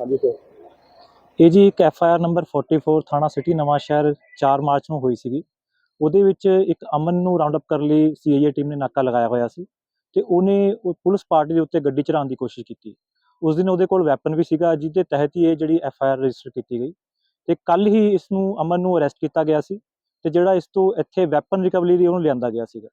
ਹਾਂਜੀ ਸਰ ਇਹ ਜੀ ਇੱਕ ਐਫ ਆਈ ਆਰ ਨੰਬਰ 44 ਥਾਣਾ ਸਿਟੀ ਨਵਾਂ ਸ਼ਹਿਰ 4 ਮਾਰਚ ਨੂੰ ਹੋਈ ਸੀਗੀ। ਉਹਦੇ ਵਿੱਚ ਇੱਕ ਅਮਨ ਨੂੰ ਰਾਉਂਡ ਅਪ ਕਰਨ ਲਈ ਸੀਆਈਏ ਟੀਮ ਨੇ ਨਾਕਾ ਲਗਾਇਆ ਹੋਇਆ ਸੀ ਤੇ ਉਹਨੇ ਉਹ ਪੁਲਿਸ ਪਾਰਟੀ ਦੇ ਉੱਤੇ ਗੱਡੀ ਚੜਾਉਣ ਦੀ ਕੋਸ਼ਿਸ਼ ਕੀਤੀ। ਉਸ ਦਿਨ ਉਹਦੇ ਕੋਲ ਵੈਪਨ ਵੀ ਸੀਗਾ ਜਿਹਦੇ ਤਹਿਤ ਹੀ ਇਹ ਜਿਹੜੀ ਐਫ ਆਈ ਆਰ ਰਜਿਸਟਰ ਕੀਤੀ ਗਈ ਤੇ ਕੱਲ ਹੀ ਇਸ ਨੂੰ ਅਮਨ ਨੂੰ ਅਰੈਸਟ ਕੀਤਾ ਗਿਆ ਸੀ ਤੇ ਜਿਹੜਾ ਇਸ ਤੋਂ ਇੱਥੇ ਵੈਪਨ ਰਿਕਵਰੀ ਲਈ ਉਹਨੂੰ ਲਿਆਂਦਾ ਗਿਆ ਸੀਗਾ।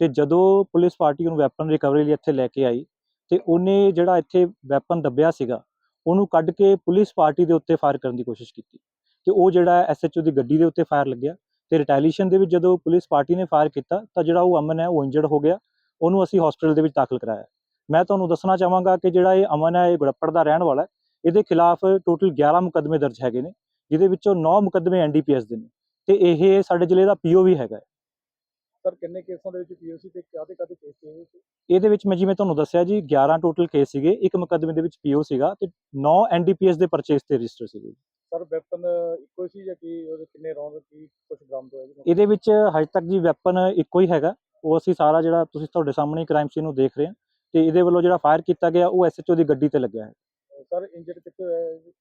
ਤੇ ਜਦੋਂ ਪੁਲਿਸ ਪਾਰਟੀ ਉਹਨੂੰ ਵੈਪਨ ਰਿਕਵਰੀ ਲਈ ਇੱਥੇ ਲੈ ਕੇ ਆਈ ਤੇ ਉਹਨੇ ਜਿਹੜਾ ਇੱਥੇ ਵੈਪਨ ਦੱਬਿਆ ਸੀਗਾ ਉਹਨੂੰ ਕੱਢ ਕੇ ਪੁਲਿਸ ਪਾਰਟੀ ਦੇ ਉੱਤੇ ਫਾਇਰ ਕਰਨ ਦੀ ਕੋਸ਼ਿਸ਼ ਕੀਤੀ ਤੇ ਉਹ ਜਿਹੜਾ ਐਸਐਚਓ ਦੀ ਗੱਡੀ ਦੇ ਉੱਤੇ ਫਾਇਰ ਲੱਗਿਆ ਤੇ ਰਿਟੈਲੀਏਸ਼ਨ ਦੇ ਵਿੱਚ ਜਦੋਂ ਪੁਲਿਸ ਪਾਰਟੀ ਨੇ ਫਾਇਰ ਕੀਤਾ ਤਾਂ ਜਿਹੜਾ ਉਹ ਅਮਨ ਹੈ ਉਹ ਇੰਜਰਡ ਹੋ ਗਿਆ, ਉਹਨੂੰ ਅਸੀਂ ਹਸਪੀਟਲ ਦੇ ਵਿੱਚ ਦਾਖਲ ਕਰਾਇਆ ਮੈਂ ਤੁਹਾਨੂੰ ਦੱਸਣਾ ਚਾਹਾਂਗਾ ਕਿ ਜਿਹੜਾ ਇਹ ਅਮਨ ਹੈ, ਇਹ ਗੁੜੱਪੜ ਦਾ ਰਹਿਣ ਵਾਲਾ ਹੈ, ਇਹਦੇ ਖਿਲਾਫ ਟੋਟਲ 11 ਮੁਕੱਦਮੇ ਦਰਜ ਹੈਗੇ ਨੇ, ਜਿਹਦੇ ਵਿੱਚੋਂ 9 ਮੁਕੱਦਮੇ ਐਨਡੀਪੀਐਸ ਦੇ ਨੇ ਤੇ ਇਹ ਸਾਡੇ ਜ਼ਿਲ੍ਹੇ ਦਾ ਪੀਓ ਵੀ ਹੈਗਾ ਹੈ। ਸਰ ਕਿੰਨੇ ਕੇਸਾਂ ਦੇ ਵਿੱਚ ਪੀਓਸੀ ਤੇ ਕਾਹਦੇ ਕਾਹਦੇ ਕੇਸ ਸੀ ਇਹ 'ਚ? ਇਹਦੇ ਵਿੱਚ ਮੈਂ ਜਿਵੇਂ ਤੁਹਾਨੂੰ ਦੱਸਿਆ ਜੀ 11 ਟੋਟਲ ਕੇਸ ਸੀਗੇ ਇੱਕ ਮੁਕੱਦਮੇ ਦੇ ਵਿੱਚ ਪੀਓ ਸੀਗਾ ਤੇ 9 ਐਨਡੀਪੀਐਸ ਦੇ ਪਰਚੇਸ ਤੇ ਰਜਿਸਟਰ ਸੀਗੇ ਸਰ ਵੈਪਨ ਇੱਕੋ ਹੀ ਸੀ ਜਾਂ ਕੀ ਉਹਦੇ ਕਿੰਨੇ ਰੌਂਦ ਕੀ ਕੁਝ ਬਰਾਮਦ ਹੋਇਆ ਜੀ ਇਹਦੇ ਵਿੱਚ ਹਜੇ ਤੱਕ ਜੀ ਵੈਪਨ ਇੱਕੋ ਹੀ ਹੈਗਾ ਉਹ ਅਸੀਂ ਸਾਰਾ ਜਿਹੜਾ ਤੁਸੀਂ ਤੁਹਾਡੇ ਸਾਹਮਣੇ ਕ੍ਰਾਈਮ ਸੀਨ ਨੂੰ ਦੇਖ ਰਹੇ ਹਾਂ ਤੇ ਇਹਦੇ ਵੱਲੋਂ ਜਿਹੜਾ ਫਾਇਰ ਕੀਤਾ ਗਿਆ ਉਹ ਐਸਐਚਓ ਦੀ ਗੱਡੀ ਤੇ ਲੱਗਿਆ ਹੈ ਸਰ ਇੰਜਰਡ ਕਿੱਥੇ ਹੋਇਆ ਹੈ ਜੀ?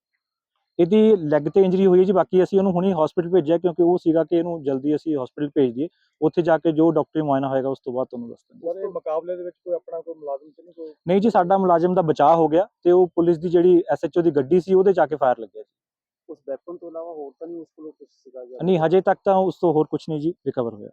ਇਹਦੀ ਲੈਗ ਤੇ ਇੰਜਰੀ ਹੋਈ ਹੈ ਜੀ ਬਾਕੀ ਅਸੀਂ ਉਹਨੂੰ ਹੁਣੀ ਹਸਪੀਟਲ ਭੇਜਿਆ ਕਿਉਂਕਿ ਉਹ ਸੀਗਾ ਕਿ ਇਹਨੂੰ ਜਲਦੀ ਅਸੀਂ ਹਸਪੀਟਲ ਭੇਜ ਦਈਏ। ਉੱਥੇ ਜਾ ਕੇ ਜੋ ਡਾਕਟਰੀ ਮੁਆਇਨਾ ਹੋਏਗਾ ਉਸ ਤੋਂ ਬਾਅਦ ਤੁਹਾਨੂੰ ਦੱਸ ਦਾਂਗੇ ਮੁਕਾਬਲੇ ਦੇ ਵਿੱਚ ਕੋਈ ਆਪਣਾ ਕੋਈ ਮੁਲਾਜ਼ਮ ਤੇ ਨਹੀਂ ਕੋਈ ਨਹੀਂ ਜੀ ਸਾਡਾ ਮੁਲਾਜ਼ਮ ਦਾ ਬਚਾਅ ਹੋ ਗਿਆ ਤੇ ਉਹ ਪੁਲਿਸ ਦੀ ਜਿਹੜੀ ਐਸਐਚਓ ਦੀ ਗੱਡੀ ਸੀ ਉਹਦੇ ਜਾ ਕੇ ਫਾਇਰ ਲੱਗਿਆ ਜੀ। ਉਸ ਵੈਪਨ ਤੋਂ ਇਲਾਵਾ ਹੋਰ ਤਾਂ ਨਹੀਂ ਉਸ ਕੋਲ ਕੁਝ ਸੀਗਾ ਜਾਂ ਨਹੀਂ ਹਜੇ ਤੱਕ ਤਾਂ ਉਸ ਤੋਂ ਹੋਰ ਕੁਝ ਨਹੀਂ ਜੀ ਰਿਕਵਰ ਹੋਇਆ।